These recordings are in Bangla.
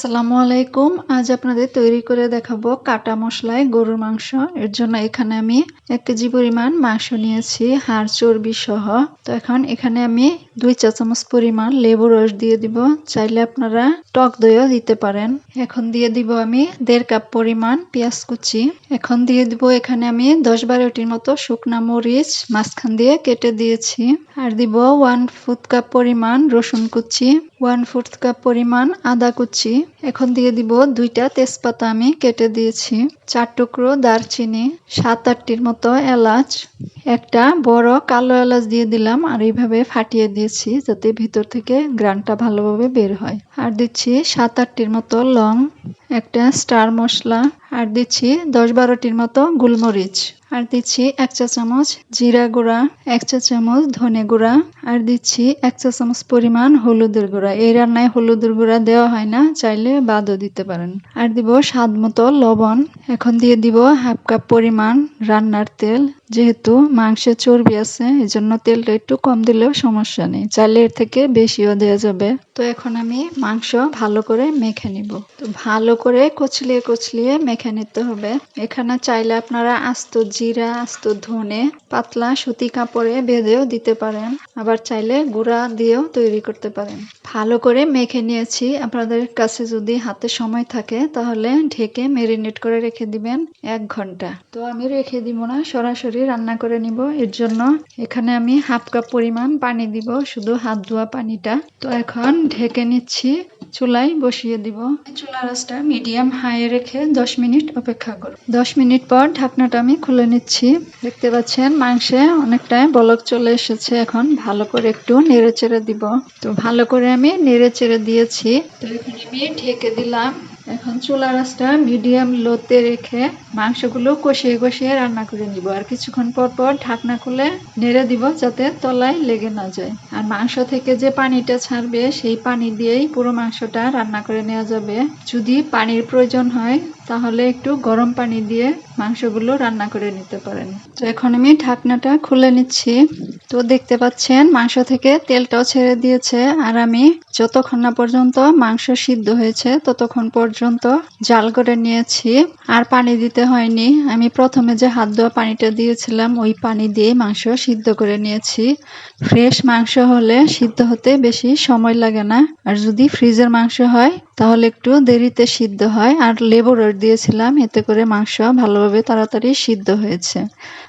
আসসালামু আলাইকুম। আজ আপনাদের তৈরি করে দেখাবো কাটা মশলায় গরুর মাংস। এর জন্য এখানে আমি এক কেজি পরিমাণ মাংস নিয়েছি, হাড় চর্বি সহ তো এখন এখানে আমি দুই চা চামচ পরিমাণ লেবু রস দিয়ে দিব। চাইলে আপনারা টক দইও দিতে পারেন। এখন দিয়ে দিব আমি দেড় কাপ পরিমাণ পেঁয়াজ কুচি। এখন দিয়ে দিব এখানে আমি দশ বারোটির মতো শুকনা মরিচ মাঝখান দিয়ে কেটে দিয়েছি। আর দিব ওয়ান ফুট কাপ পরিমাণ রসুন কুচি, ওয়ান ফোর্থ কাপ পরিমাণ আদা কুচি। এখন দিয়ে দিব দুইটা তেজপাতা আমি কেটে দিয়েছি। চার টুকরো দারচিনি, সাত আটটির মতো এলাচ। একটা বড় কালো এলাচ দিয়ে দিলাম আর এইভাবে ফাটিয়ে দিয়েছি যাতে ভিতর থেকে গ্রানটা ভালোভাবে বের হয়। আর দিচ্ছি সাত আটটির মতো লং, একটা স্টার মশলা, আর দিচ্ছি দশ বারোটির মতো গোলমরিচ। আর দিচ্ছি এক চা চামচ জিরা গুঁড়া, এক চা চামচ ধনে গুঁড়া, আর দিচ্ছি এক চা চামচ পরিমাণ হলুদের গুঁড়া। এই রান্নায় হলুদের গুঁড়া দেওয়া হয় না, চাইলে বাদও দিতে পারেন। আর দিব স্বাদ মতো লবণ। এখন দিয়ে দিব হাফ কাপ পরিমাণ রান্নার তেল। যেহেতু মাংসে চর্বি আছে এই জন্য তেলটা একটু কম দিলেও সমস্যা নেই। চাইলে এর থেকে বেশিও দেওয়া যাবে। তো এখন আমি মাংস ভালো করে মেখে নিব। তো ভালো করে কচলিয়ে কচলিয়ে মেখে নিতে হবে। এখানে চাইলে আপনারা আস্ত জিরা, আস্ত ধনে, পাতলা সুতি কাপড়ে বেঁধেও দিতে পারেন। আবার চাইলে গুঁড়া দিয়েও তৈরি করতে পারেন। ভালো করে মেখে নিয়েছি। আপনাদের কাছে যদি হাতে সময় থাকে, তাহলে ঢেকে মেরিনেট করে রেখে দিবেন এক ঘণ্টা। তো আমি রেখে দিব না, সরাসরি রান্না করে নিব। এর জন্য এখানে আমি হাফ কাপ পরিমাণ পানি দিব, শুধু হাত ধোয়া পানিটা। তো এখন ঢেকে নিচ্ছি, চুলায় বসিয়ে দিব। চুলা রাসটা মিডিয়াম হাই রেখে দশ মিনিট অপেক্ষা করব। দশ মিনিট পর ঢাকনাটা আমি খুলে নিচ্ছি। দেখতে পাচ্ছেন, মাংসে অনেকটা বলক চলে এসেছে। এখন ভালো করে একটু নেড়ে চেড়ে দিব। তো ভালো করে আমি নেড়ে চেড়ে দিয়েছি। তো এখানে আমি ঢেকে দিলাম। এখন চুলা রাসটা মিডিয়াম লোতে রেখে মাংসগুলো কষিয়ে কষিয়ে রান্না করে নিব। আর কিছুক্ষণ পর পর ঢাকনা খুলে নেড়ে দিব যাতে তলায় লেগে না যায়। আর মাংস থেকে যে পানিটা ছাড়বে, সেই পানি দিয়েই পুরো মাংসটা রান্না করে নেওয়া যাবে। যদি পানির প্রয়োজন হয়, তাহলে একটু গরম পানি দিয়ে মাংসগুলো রান্না করে নিতে পারেন। তো এখন আমি ঢাকনাটা খুলে নিচ্ছি। তো দেখতে পাচ্ছেন, মাংস থেকে তেলটাও ছেড়ে দিয়েছে আর আমি যতক্ষণ না পর্যন্ত মাংস সিদ্ধ হয়েছে, ততক্ষণ পর্যন্ত জাল করে নিয়েছি। আর পানি দিতে হয়নি। আমি প্রথমে যে হাত ধোয়া পানিটা দিয়েছিলাম, ওই পানি দিয়ে মাংস সিদ্ধ করে নিয়েছি। ফ্রেশ মাংস হলে সিদ্ধ হতে বেশি সময় লাগে না। আর যদি ফ্রিজের মাংস হয় তাহলে একটু দেরিতে সিদ্ধ হয়। আর লেবু রস দিয়েছিলাম, এতে করে মাংস ভালোভাবে তাড়াতাড়ি সিদ্ধ হয়েছে।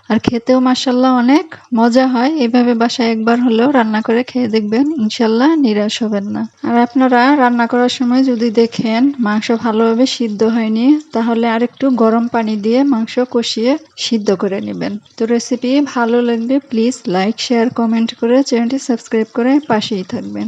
আর খেতেও মাসাল্লাহ অনেক মজা হয়। এভাবে বাসায় একবার হলেও রান্না করে খেয়ে দেখবেন ইনশাল্লাহ নিরাশ হবেন না। আর আপনারা রান্না করার সময় যদি দেখেন মাংস ভালোভাবে সিদ্ধ হয়নি, তাহলে আর একটু গরম পানি দিয়ে মাংস কষিয়ে সিদ্ধ করে নেবেন। তো রেসিপি ভালো লাগলে প্লিজ লাইক শেয়ার কমেন্ট করে চ্যানেলটি সাবস্ক্রাইব করে পাশেই থাকবেন।